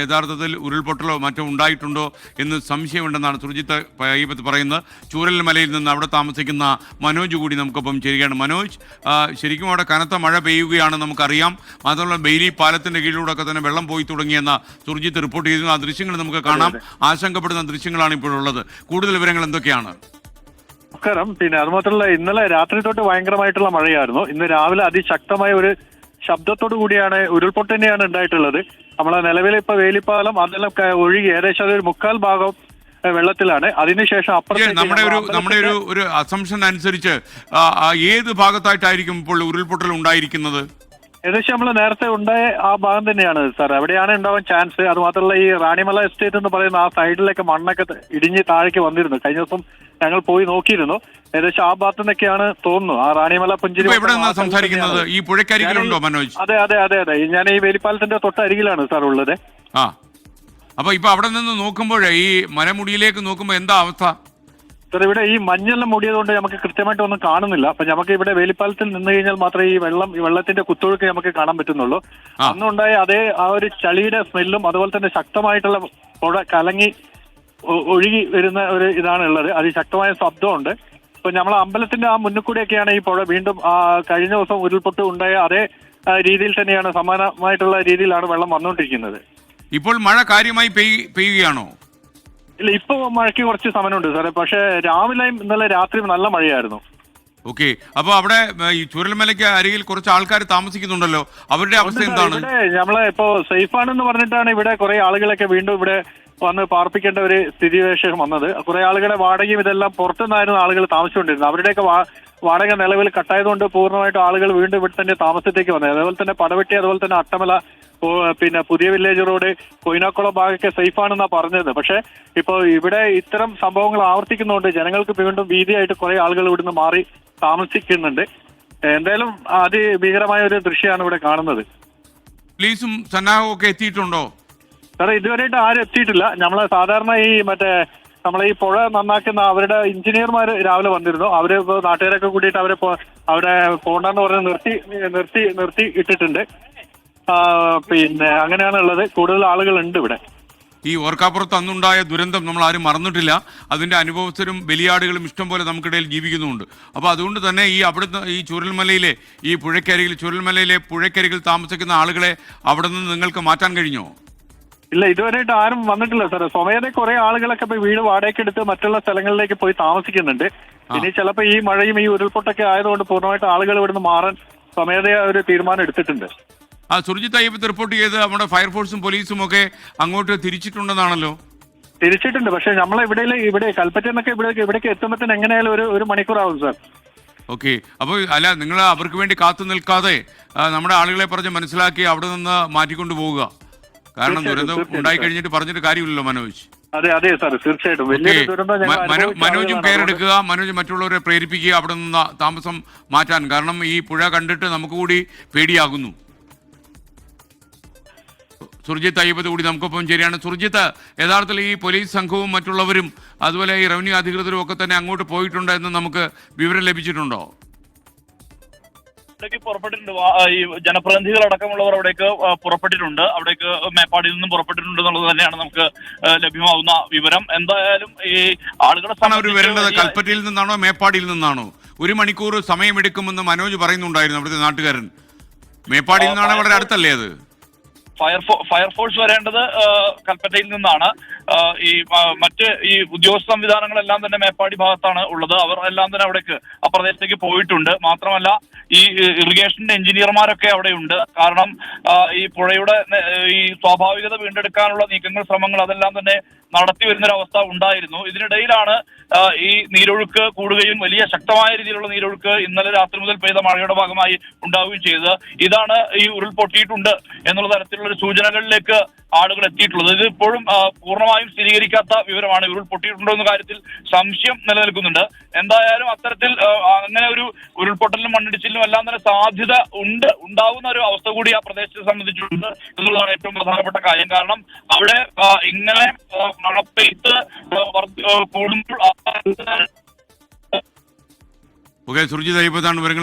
യഥാർത്ഥത്തിൽ ഉരുൾപൊട്ടലോ മറ്റോ ഉണ്ടായിട്ടുണ്ടോ എന്ന് സംശയമുണ്ടെന്നാണ് സുർജിത്ത് ഈപത്ത് പറയുന്നത്. ചൂരൽ മലയിൽ നിന്ന് അവിടെ താമസിക്കുന്ന മനോജ് കൂടി നമുക്കൊപ്പം ചേരുകയാണ്. മനോജ് ശരിക്കും അവിടെ കനത്ത മഴ പെയ്യുകയാണ് നമുക്കറിയാം. മാത്രമല്ല ബെയിലി പാലത്തിന്റെ കീഴിലൂടെയൊക്കെ തന്നെ വെള്ളം പോയി തുടങ്ങിയെന്ന സുർജിത്ത് റിപ്പോർട്ട് ചെയ്തു ആ ദൃശ്യങ്ങൾ നമുക്ക് കാണാം. ആശങ്കപ്പെടുന്ന ദൃശ്യങ്ങളാണ് ഇപ്പോഴുള്ളത് കൂടുതൽ വിവരങ്ങൾ എന്തൊക്കെയാണ്? നമസ്കാരം. പിന്നെ അതുമാത്രമല്ല ഇന്നലെ രാത്രി തൊട്ട് ഭയങ്കരമായിട്ടുള്ള മഴയായിരുന്നു. ഇന്ന് രാവിലെ അതിശക്തമായ ഒരു ശബ്ദത്തോടു കൂടിയാണ് ഉരുൾപൊട്ടന്നെയാണ് ഉണ്ടായിട്ടുള്ളത്. നമ്മളെ നിലവിൽ ഇപ്പൊ വേലിപ്പാലം അതെല്ലാം ഒഴുകി ഏകദേശം അതൊരു മുക്കാൽ ഭാഗം വെള്ളത്തിലാണ്. അതിനുശേഷം അപ്പുറത്തേക്ക് നമ്മുടെ ഒരു നമ്മുടെ ഒരു ഒരു അസംഷൻ അനുസരിച്ച് ഏത് ഭാഗത്തായിട്ടായിരിക്കും ഇപ്പോൾ ഉരുൾപൊട്ടൽ ഉണ്ടായിരിക്കുന്നത്? ഏകദേശം നമ്മൾ നേരത്തെ ഉണ്ടായ ആ ഭാഗം തന്നെയാണ് സാർ. അവിടെയാണ് ഉണ്ടാവാൻ ചാൻസ് അത് മാത്രമല്ല ഈ റാണിമല എസ്റ്റേറ്റ് എന്ന് പറയുന്ന ആ സൈഡിലൊക്കെ മണ്ണൊക്കെ ഇടിഞ്ഞ് താഴേക്ക് വന്നിരുന്നു. കഴിഞ്ഞ ദിവസം ഞങ്ങൾ പോയി നോക്കിയിരുന്നു. ഏകദേശം ആ ഭാഗത്തു നിന്നൊക്കെയാണ് തോന്നുന്നു ആ റാണിമല പുഞ്ചിരി സംസാരിക്കുന്നത്? ഈ പുഴക്കരികിലുണ്ടോ മനോജ്? അതെ അതെ അതെ അതെ. ഞാൻ ഈ വേലിപ്പാലത്തിന്റെ തൊട്ടരികിലാണ് സാർ ഉള്ളത്. ആ. അപ്പൊ ഇപ്പൊ അവിടെ നിന്ന് നോക്കുമ്പോഴേ ഈ മരമുടിയിലേക്ക് നോക്കുമ്പോ എന്താ അവസ്ഥ? സാർ ഇവിടെ ഈ മഞ്ഞെല്ലാം മൂടിയതുകൊണ്ട് നമുക്ക് കൃത്യമായിട്ട് ഒന്നും കാണുന്നില്ല. അപ്പൊ നമുക്ക് ഇവിടെ വേലിപ്പാലത്തിൽ നിന്ന് കഴിഞ്ഞാൽ മാത്രമേ ഈ വെള്ളം ഈ വെള്ളത്തിന്റെ കുത്തൊഴുക്ക് നമുക്ക് കാണാൻ പറ്റുന്നുള്ളൂ. അന്നുണ്ടായ അതേ ആ ഒരു ചളിയുടെ സ്മെല്ലും അതുപോലെ തന്നെ ശക്തമായിട്ടുള്ള പുഴ കലങ്ങി ഒഴുകി വരുന്ന ഒരു ഇതാണ് ഉള്ളത് അതിശക്തമായ ശബ്ദമുണ്ട്. ഇപ്പൊ നമ്മളെ അമ്പലത്തിന്റെ ആ മുന്നിൽ കൂടിയൊക്കെയാണ് ഈ പുഴ വീണ്ടും ആ കഴിഞ്ഞ ദിവസം ഉരുൾപൊട്ട് ഉണ്ടായ അതേ രീതിയിൽ തന്നെയാണ് സമാനമായിട്ടുള്ള രീതിയിലാണ് വെള്ളം വന്നുകൊണ്ടിരിക്കുന്നത് ഇപ്പോൾ മഴ കാര്യമായി പെയ്യുകയാണോ? ഇല്ല ഇപ്പൊ മഴയ്ക്ക് കുറച്ച് സമയമുണ്ട് സാറേ. പക്ഷെ രാവിലെയും ഇന്നലെ രാത്രിയും നല്ല മഴയായിരുന്നു. ഓക്കെ. അപ്പൊ അവിടെ ഈ ചുരൽമലയ്ക്ക് അരികിൽ കുറച്ച് ആൾക്കാർ താമസിക്കുന്നുണ്ടല്ലോ. അവരുടെ അവസ്ഥ എന്താണ്? നമ്മളെ ഇപ്പോ സേഫ് ആണെന്ന് പറഞ്ഞിട്ടാണ് ഇവിടെ കുറെ ആളുകളൊക്കെ വീണ്ടും ഇവിടെ വന്ന് പാർപ്പിക്കേണ്ട ഒരു സ്ഥിതിവിശേഷം വന്നത്. കുറെ ആളുകളുടെ വാടകയും ഇതെല്ലാം പുറത്തുനിന്നായിരുന്നു ആളുകൾ താമസിച്ചുകൊണ്ടിരുന്നത്. അവരുടെയൊക്കെ വാടക നിലവിൽ കട്ടായതുകൊണ്ട് പൂർണമായിട്ടും ആളുകൾ വീണ്ടും ഇവിടെ തന്നെ താമസത്തേക്ക് വന്നത്. അതുപോലെ തന്നെ പടവെട്ടി അതുപോലെ തന്നെ അട്ടമല പിന്നെ പുതിയ വില്ലേജ് റോഡ് കൊയിനാക്കുളം ഭാഗമൊക്കെ സേഫ് ആണെന്നാണ് പറഞ്ഞത്. പക്ഷേ ഇപ്പോൾ ഇവിടെ ഇത്തരം സംഭവങ്ങൾ ആവർത്തിക്കുന്നതുകൊണ്ട് ജനങ്ങൾക്ക് വീണ്ടും ഭീതിയായിട്ട് കുറെ ആളുകൾ ഇവിടുന്ന് മാറി താമസിക്കുന്നുണ്ട്. എന്തായാലും അതിഭീകരമായ ഒരു ദൃശ്യമാണ് ഇവിടെ കാണുന്നത്. പോലീസും സന്നാഹവും ഒക്കെ എത്തിയിട്ടുണ്ടോ? സാറേ ഇതുവരെയായിട്ട് ആരും എത്തിയിട്ടില്ല. നമ്മളെ സാധാരണ ഈ മറ്റേ നമ്മളെ ഈ പുഴ നന്നാക്കുന്ന അവരുടെ എഞ്ചിനീയർമാർ രാവിലെ വന്നിരുന്നു. അവർ ഇപ്പൊ നാട്ടുകാരൊക്കെ കൂടിയിട്ട് അവരെ അവിടെ പോണ്ടെന്ന് പറഞ്ഞ് നിർത്തി നിർത്തി നിർത്തി ഇട്ടിട്ടുണ്ട്. പിന്നെ അങ്ങനെയാണ് ഉള്ളത് കൂടുതൽ ആളുകൾ ഉണ്ട് ഇവിടെ. ഈ ഓർക്കാപ്പുറത്ത് അന്നുണ്ടായ ദുരന്തം നമ്മൾ ആരും മറന്നിട്ടില്ല. അതിന്റെ അനുഭവസ്ഥരും ബലിയാടുകളും ഇഷ്ടം പോലെ നമുക്കിടയിൽ ജീവിക്കുന്നുണ്ട് അപ്പോൾ അതുകൊണ്ട് തന്നെ ഈ അവിടുന്ന് ഈ ചുരൽമലയിലെ ഈ പുഴയ്ക്കരികിൽ ചുരൽമലയിലെ പുഴയ്ക്കരികിൽ താമസിക്കുന്ന ആളുകളെ അവിടെ നിന്ന് നിങ്ങൾക്ക് മാറ്റാൻ കഴിഞ്ഞോ? ഇല്ല ഇതുവരെയായിട്ട് ആരും വന്നിട്ടില്ല സാറേ. സ്വമേധ കുറെ ആളുകളൊക്കെ ഇപ്പൊ വീട് വാടകയ്ക്ക് എടുത്ത് മറ്റുള്ള സ്ഥലങ്ങളിലേക്ക് പോയി താമസിക്കുന്നുണ്ട്. ഇനി ചിലപ്പോ ഈ മഴയും ഈ ഉരുൾപൊട്ടൊക്കെ ആയതുകൊണ്ട് പൂർണമായിട്ട് ആളുകൾ ഇവിടുന്ന് മാറാൻ സ്വമേധയാ ഒരു തീരുമാനം എടുത്തിട്ടുണ്ട്. ആ സുർജിത്ത് അയ്യപ്പത്ത് റിപ്പോർട്ട് ചെയ്ത് നമ്മുടെ ഫയർഫോഴ്സും പോലീസും ഒക്കെ അങ്ങോട്ട് തിരിച്ചിട്ടുണ്ടെന്നാണല്ലോ? തിരിച്ചിട്ടുണ്ട്. പക്ഷെ നമ്മളെ ഇവിടെ ഇവിടെ കൽപ്പറ്റ എന്നൊക്കെ ഇവിടെ ഇവിടേക്ക് എത്തുമ്പോഴത്തേന് എങ്ങനെയായാലും ഒരു ഒരു മണിക്കൂറാവും സാർ. ഓക്കെ. അപ്പോൾ അല്ല നിങ്ങൾ അവർക്ക് വേണ്ടി കാത്തു നിൽക്കാതെ നമ്മുടെ ആളുകളെ പറഞ്ഞ് മനസ്സിലാക്കി അവിടെ നിന്ന് മാറ്റിക്കൊണ്ടു പോവുക. കാരണം ദുരന്തം ഉണ്ടായി കഴിഞ്ഞിട്ട് പറഞ്ഞിട്ട് കാര്യമില്ലല്ലോ മനോജ്. അതെ അതെ സാർ തീർച്ചയായിട്ടും. മനോജും പേരെടുക്കുക. മനോജ് മറ്റുള്ളവരെ പ്രേരിപ്പിക്കുക അവിടെ നിന്ന് താമസം മാറ്റാൻ. കാരണം ഈ പുഴ കണ്ടിട്ട് നമുക്ക് കൂടി പേടിയാകുന്നു. സുർജിത്ത് അയ്യപ്പത് കൂടി നമുക്കൊപ്പം ശരിയാണ് സുർജിത്ത് യഥാർത്ഥത്തിൽ ഈ പോലീസ് സംഘവും മറ്റുള്ളവരും അതുപോലെ ഈ റവന്യൂ അധികൃതരും ഒക്കെ തന്നെ അങ്ങോട്ട് പോയിട്ടുണ്ട് എന്ന് നമുക്ക് വിവരം ലഭിച്ചിട്ടുണ്ടോ? അവിടേക്ക് പുറപ്പെട്ടിട്ടുണ്ട്. ഈ ജനപ്രതിനിധികൾ അടക്കമുള്ളവർ അവിടേക്ക് പുറപ്പെട്ടിട്ടുണ്ട്. അവിടേക്ക് മേപ്പാടിയിൽ നിന്നും പുറപ്പെട്ടിട്ടുണ്ട് എന്നുള്ളത് തന്നെയാണ് നമുക്ക് ലഭ്യമാവുന്ന വിവരം. എന്തായാലും ഈ ആളുകളെ സ്ഥാനം അവർ സംബന്ധിച്ച് വരേണ്ടത്. കൽപ്പറ്റയിൽ നിന്നാണോ മേപ്പാടിയിൽ നിന്നാണോ? ഒരു മണിക്കൂർ സമയമെടുക്കുമെന്ന് മനോജ് പറയുന്നുണ്ടായിരുന്നു അവിടുത്തെ നാട്ടുകാരൻ. മേപ്പാടിയിൽ നിന്നാണ് വളരെ അടുത്തല്ലേ അത്? ഫയർഫോ ഫയർഫോഴ്സ് വരേണ്ടത് കൽപ്പറ്റയിൽ നിന്നാണ്. ഈ മറ്റ് ഈ ഉദ്യോഗസ്ഥ സംവിധാനങ്ങളെല്ലാം തന്നെ മേപ്പാടി ഭാഗത്താണ് ഉള്ളത്. അവർ എല്ലാം തന്നെ അവിടേക്ക് ആ പ്രദേശത്തേക്ക് പോയിട്ടുണ്ട്. മാത്രമല്ല ഈ ഇറിഗേഷന്റെ എഞ്ചിനീയർമാരൊക്കെ അവിടെയുണ്ട്. കാരണം ഈ പുഴയുടെ ഈ സ്വാഭാവികത വീണ്ടെടുക്കാനുള്ള നീക്കങ്ങൾ ശ്രമങ്ങൾ അതെല്ലാം തന്നെ നടത്തി വരുന്നൊരവസ്ഥ ഉണ്ടായിരുന്നു. ഇതിനിടയിലാണ് ഈ നീരൊഴുക്ക് കൂടുകയും വലിയ ശക്തമായ രീതിയിലുള്ള നീരൊഴുക്ക് ഇന്നലെ രാത്രി മുതൽ പെയ്ത മഴയുടെ ഭാഗമായി ഉണ്ടാവുകയും ചെയ്തത്. ഇതാണ് ഈ ഉരുൾപൊട്ടിയിട്ടുണ്ട് എന്നുള്ള തരത്തിലുള്ള സൂചനകളിലേക്ക് ആളുകൾ എത്തിയിട്ടുള്ളത്. ഇത് ഇപ്പോഴും പൂർണമായും സ്ഥിരീകരിക്കാത്ത വിവരമാണ്. ഉരുൾപൊട്ടിയിട്ടുണ്ടോ എന്ന കാര്യത്തിൽ സംശയം നിലനിൽക്കുന്നുണ്ട്. എന്തായാലും അത്തരത്തിൽ അങ്ങനെ ഒരു ഉരുൾപൊട്ടലിനും മണ്ണിടിച്ചിലും എല്ലാം തന്നെ സാധ്യത ഉണ്ട്. ഉണ്ടാവുന്ന ഒരു അവസ്ഥ കൂടി ആ പ്രദേശത്തെ സംബന്ധിച്ചിട്ടുണ്ട് എന്നുള്ളതാണ് ഏറ്റവും പ്രധാനപ്പെട്ട കാര്യം. കാരണം അവിടെ ഇങ്ങനെ മഴ പെയ്ത്ത് കൂടുമ്പോൾ ഓക്കെ സുർജിത്ത് അയ്യപ്പത്താണ് വിവരങ്ങൾ.